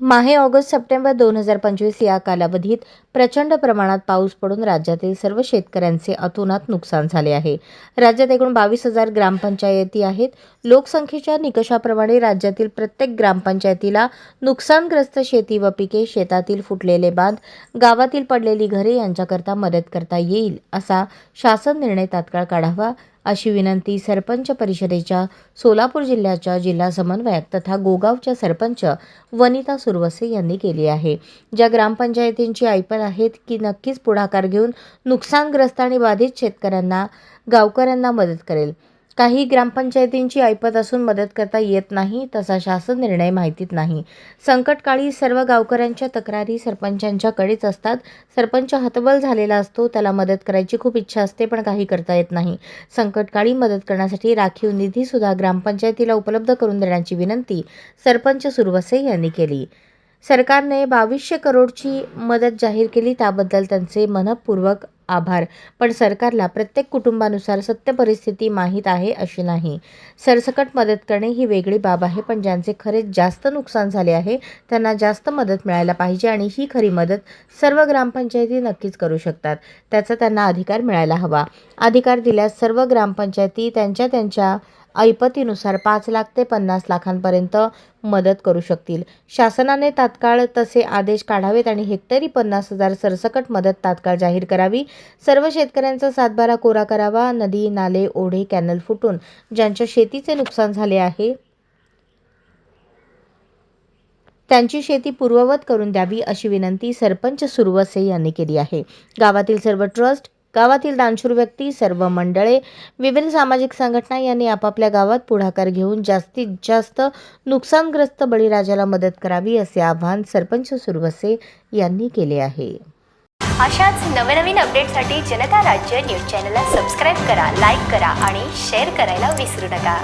माहे August September दोन हजार पंचवीस या कालावधीत प्रचंड प्रमाणात पाऊस पडून राज्यातील सर्व शेतकऱ्यांचे अतोनात नुकसान झाले आहे. राज्यात एकूण बावीस हजार ग्रामपंचायती आहेत. लोकसंख्येच्या निकषाप्रमाणे राज्यातील प्रत्येक ग्रामपंचायतीला नुकसानग्रस्त शेती व पिके शेतातील फुटलेले बांध गावातील पडलेली घरे यांच्याकरता मदत करता येईल असा शासन निर्णय तात्काळ काढावा अशी विनंती सरपंच परिषदेच्या सोलापूर जिल्ह्याच्या जिल्हा समन्वयक तथा गोगावच्या सरपंच वनिता सुरवसे यांनी केली आहे. ज्या ग्रामपंचायतींची ऐपत आहेत की नक्कीच पुढाकार घेऊन नुकसानग्रस्त आणि बाधित शेतकऱ्यांना गावकऱ्यांना मदत करेल. काही ग्रामपंचायतींची ऐपत असून मदत करता येत नाही तसा शासन निर्णय माहितीत नाही. संकटकाळी सर्व गावकऱ्यांच्या तक्रारी सरपंचांच्याकडेच असतात. सरपंच हतबल झालेला असतो त्याला मदत करायची खूप इच्छा असते पण काही करता येत नाही. संकटकाळी मदत करण्यासाठी राखीव निधीसुद्धा ग्रामपंचायतीला उपलब्ध करून देण्याची विनंती सरपंच सुरवसे यांनी केली. सरकारने बावीसशे करोडची मदत जाहीर केली त्याबद्दल त्यांचे मनपूर्वक आभार. पण सरकारला प्रत्येक कुटुंबानुसार सत्य परिस्थिती माहीत आहे अशी नाही. सरसकट मदत करणे ही वेगळी बाब आहे पण ज्यांचे खरेच जास्त नुकसान झाले आहे त्यांना जास्त मदत मिळायला पाहिजे आणि ही खरी मदत सर्व ग्रामपंचायती नक्कीच करू शकतात. त्याचा त्यांना अधिकार मिळायला हवा. अधिकार दिल्यास सर्व ग्रामपंचायती त्यांच्या त्यांच्या ऐपतीनुसार पाच लाख ते पन्नास लाखांपर्यंत मदत करू शकतील. शासनाने तात्काळ तसे आदेश काढावेत आणि हेक्टरी पन्नास हजार सरसकट मदत तात्काळ जाहीर करावी. सर्व शेतकऱ्यांचा सातबारा कोरा करावा. नदी नाले ओढे कॅनल फुटून ज्यांच्या शेतीचे नुकसान झाले आहे त्यांची शेती पूर्ववत करून द्यावी अशी विनंती सरपंच सुरवसे यांनी केली आहे. गावातील सर्व ट्रस्ट गावातील दानशूर व्यक्ती सर्व मंडळे विविध सामाजिक संघटना यांनी आपापल्या गावात पुढाकार घेऊन जास्तीत जास्त नुकसानग्रस्त बळीराजाला मदत करावी असे आवाहन सरपंच सुरवसे यांनी केले आहे. अशाच नवनवीन अपडेटसाठी जनता राज्य न्यूज चॅनलला सबस्क्राईब करा लाईक करा आणि शेअर करायला विसरू नका.